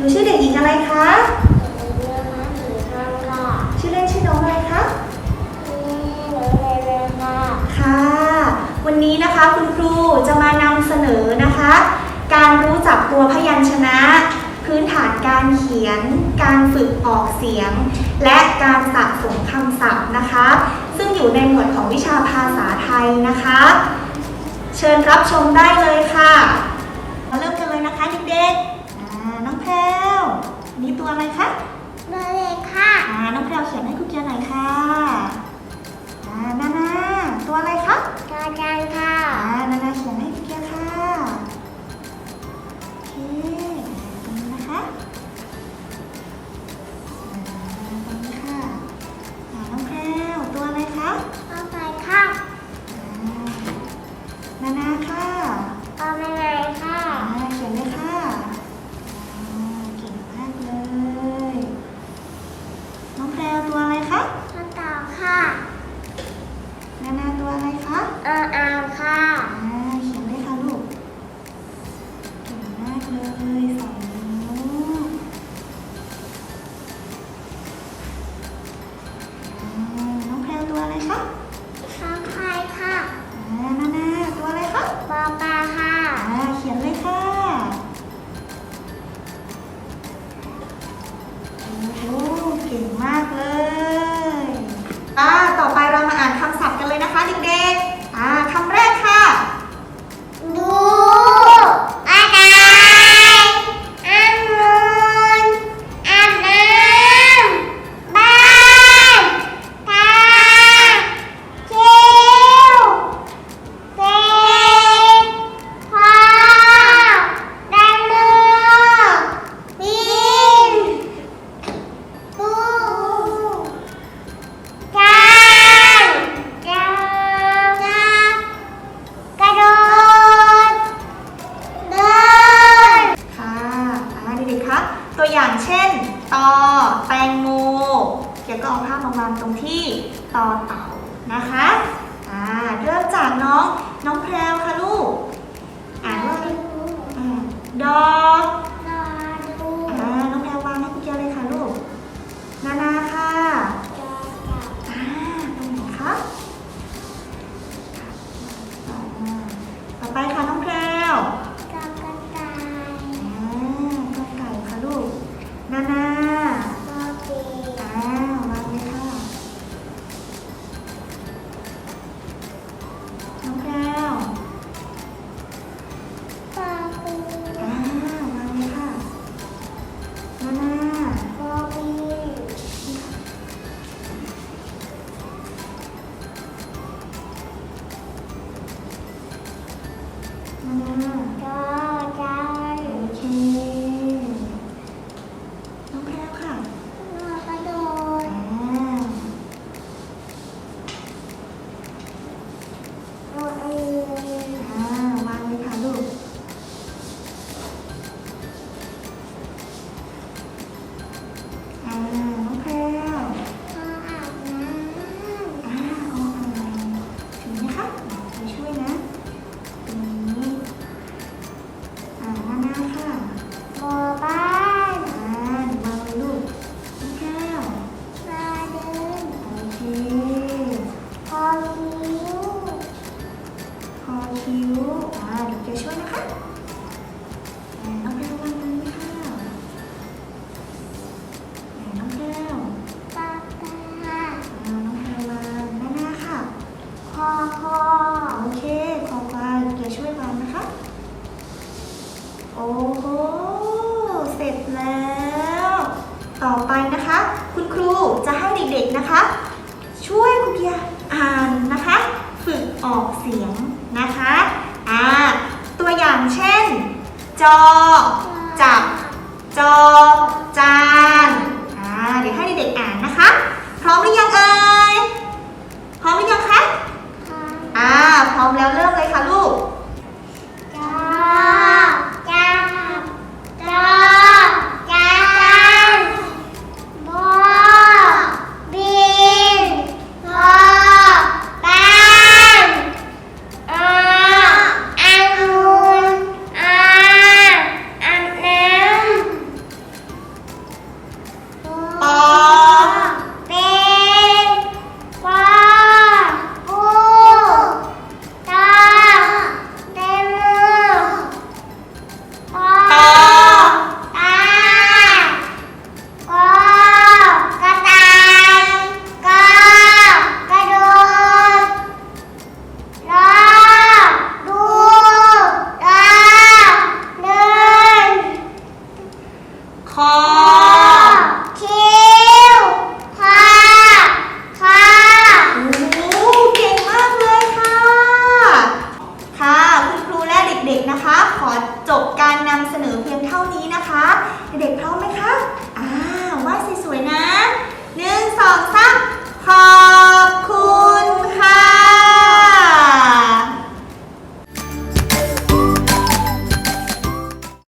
หนูชื่อเด็กหญิงอะไรคะเรือมาถือทางค่ะชื่อเล่นชื่อน้องอะไรคะนี่หนูเลยเลยค่ะค่ะ วันนี้นะคะคุณครูจะมานำเสนอนะคะ การรู้จักตัวพยัญชนะ พื้นฐานการเขียน การฝึกออกเสียง และการสะสมคำศัพท์นะคะ ซึ่งอยู่ในหมวดของวิชาภาษาไทยนะคะ เชิญรับชมได้เลยค่ะ มาเริ่มกันเลยนะคะเด็กๆอ่าน้องแพรวนี่ตัว อะไรคะเรือเลยค่ะอ่าน้องแพรวเขียนให้คุณเกียร์หน่อยค่ะอ่านานาตัวอะไรคะจอจันค่ะอ่านานาเขียนให้คุณเกียร์ค่ะโอเคตรงนี้นะคะอ่าตรงนี้ค่ะอ่าน้องแพรวตัวอะไรคะเอาไปค่ะอ่านานาค่ะเอาไปไหนค่ะอ่าเขียนเลยค่ะอ่าเก่งมากเลย น้องแพรวตัวอะไรคะ มาต่อค่ะ นานาตัว อะไรคะเอาอ่านค่ะอ่าเขียนเลยค่ะลูก เก่งมากเลยสองนิ้วอ่าน้องแพรวตัวอะไรคะ แตงโมเกี่ยวก็เอาภาพมาวางตรงที่ตอเต่านะคะอ่าเริ่มจากน้องน้องแพรวค่ะลูก อ่านว่าอ่าดอ ไปช่วยนะตรงนี้อ่าหน้าหน้าค่ะโบบ้านอ่าหนูวางเลยลูกน้องแก้วมาเดินโอเคพอคิ้วคอคิ้วอ่าเดี๋ยวจะช่วยนะคะอ่าน้องแก้ววางเลยค่ะอ่าน้องแก้ว ปากกา อ่าน้องแก้ววางหน้าหน้าค่ะ คอคอ โอเคขอบคุณเดี๋ยวช่วยวางนะคะ โอ้โห เสร็จ แล้ว ต่อไปนะคะ คุณครูจะให้เด็กๆนะคะ ช่วยคุณเพียอ่านนะคะ ฝึกออกเสียงนะคะอ่าตัวอย่างเช่น จอ จับ จอ จานอ่าเดี๋ยวให้เด็กๆอ่านนะคะ พร้อมหรือยังเอ่ยพร้อมหรือยังคะค่ะอ่าพร้อมแล้วเริ่มเลยค่ะ